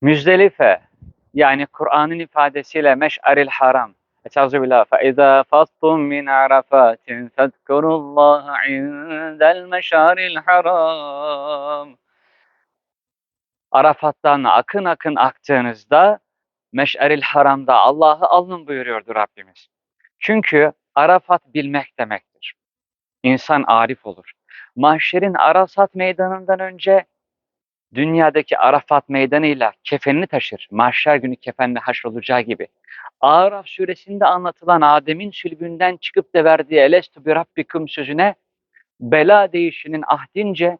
Müzdelife yani Kur'an'ın ifadesiyle meş'aril haram. Estağfirullah. فَاِذَا فَصْتُمْ مِنْ عَرَفَاتٍ فَاذْكُرُوا اللّٰهَ عِنْدَ الْمَشَارِ الْحَرَامِ Arafat'tan akın akın aktığınızda Meş'eril Haram'da Allah'ı alın buyuruyordu Rabbimiz. Çünkü Arafat bilmek demektir. İnsan arif olur. Mahşerin Arasat meydanından önce dünyadaki Arafat meydanıyla kefenini taşır. Mahşer günü kefenle haşrolacağı gibi. Araf suresinde anlatılan Adem'in sülbünden çıkıp da verdiği elestu bi rabbikum sözüne bela değişinin ahdince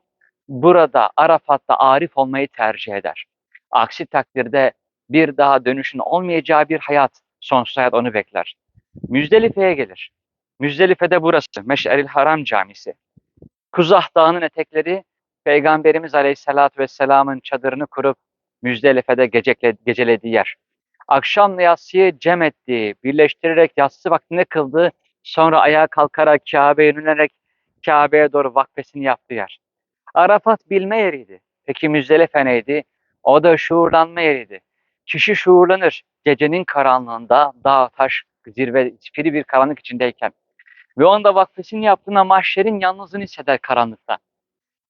burada Arafat'ta arif olmayı tercih eder. Aksi takdirde bir daha dönüşün olmayacağı bir hayat, sonsuz hayat onu bekler. Müzdelife'ye gelir. Müzdelife'de burası, Meş'eril Haram Camisi. Kuzah Dağı'nın etekleri Peygamberimiz Aleyhisselatü Vesselam'ın çadırını kurup Müzdelife'de gecelediği yer. Akşamla yatsıyı cem ettiği, birleştirerek yatsı vaktinde kıldığı, sonra ayağa kalkarak Kabe'ye yönelerek Kabe'ye doğru vakfesini yaptığı yer. Arafat bilme yeriydi. Peki Müzdelife neydi? O da şuurlanma yeriydi. Kişi şuurlanır gecenin karanlığında dağ, taş, zirve, zifiri bir karanlık içindeyken. Ve onda vakfesini yaptığında mahşerin yalnızlığını hisseder karanlıkta.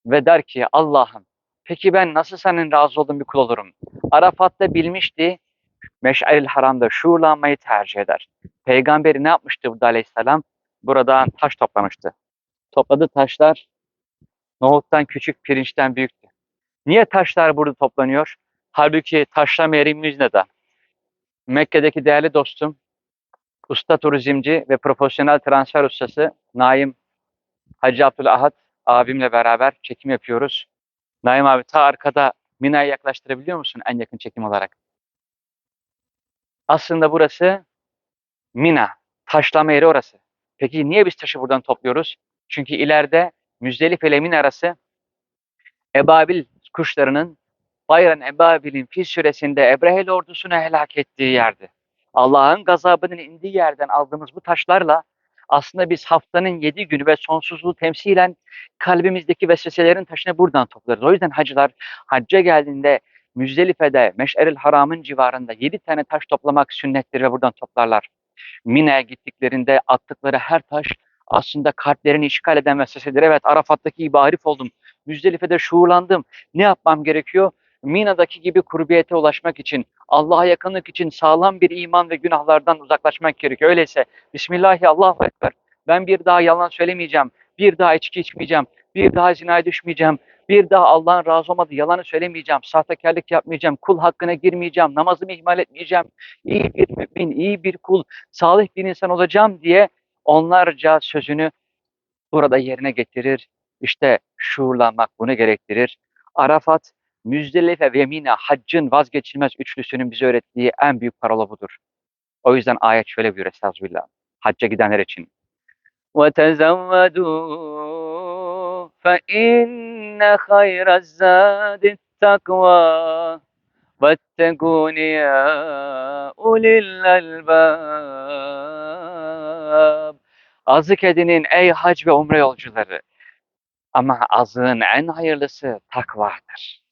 Ve der ki Allah'ım peki ben nasıl senin razı olduğun bir kul olurum? Arafat'ta bilmişti, Meş'aril Haram'da şuurlanmayı tercih eder. Peygamberi ne yapmıştı burada aleyhisselam? Buradan taş toplamıştı. Topladığı taşlar nohuttan küçük, pirinçten büyüktü. Niye taşlar burada toplanıyor? Halbuki taşlama yeri Müzne'de. Mekke'deki değerli dostum, usta turizmci ve profesyonel transfer ustası Naim Hacı Abdülahad abimle beraber çekim yapıyoruz. Naim abi ta arkada Mina'yı yaklaştırabiliyor musun en yakın çekim olarak? Aslında burası Mina, taşlama yeri orası. Peki niye biz taşı buradan topluyoruz? Çünkü ileride Müzdelife ile Mina arası Ebabil kuşlarının Bayran Ebabil'in Fil suresinde Ebrehel ordusunu helak ettiği yerdi. Allah'ın gazabının indiği yerden aldığımız bu taşlarla aslında biz haftanın yedi günü ve sonsuzluğu temsilen kalbimizdeki vesveselerin taşını buradan toplarız. O yüzden hacılar hacca geldiğinde Müzdelife'de Meş'eril Haram'ın civarında yedi tane taş toplamak sünnettir ve buradan toplarlar. Mine'ye gittiklerinde attıkları her taş aslında kalplerini işgal eden vesvesedir. Evet Arafat'taki gibi arif oldum. Müzdelife'de şuurlandım. Ne yapmam gerekiyor? Mina'daki gibi kurbiyete ulaşmak için, Allah'a yakınlık için sağlam bir iman ve günahlardan uzaklaşmak gerekiyor. Öyleyse Bismillahi Allahu Ekber. Ben bir daha yalan söylemeyeceğim. Bir daha içki içmeyeceğim. Bir daha zinaya düşmeyeceğim. Bir daha Allah'ın razı olmadığı yalanı söylemeyeceğim. Sahtekarlık yapmayacağım. Kul hakkına girmeyeceğim. Namazımı ihmal etmeyeceğim. İyi bir mümin, iyi bir kul, salih bir insan olacağım diye onlarca sözünü burada yerine getirir. İşte şuurlanmak bunu gerektirir. Arafat Müzdelife ve Mina haccın vazgeçilmez üçlüsünün bize öğrettiği en büyük parola budur. O yüzden ayet şöyle buyuruyor Estağfirullah. Hacca gidenler için. وَتَزَوَّدُوا فَإِنَّ خَيْرَ الزَّادِ التَّقْوَى وَاتَّقُونِ يَا أُولِي الْأَلْبَابِ Azık edinin ey hac ve umre yolcuları. Ama azığın en hayırlısı takvadır.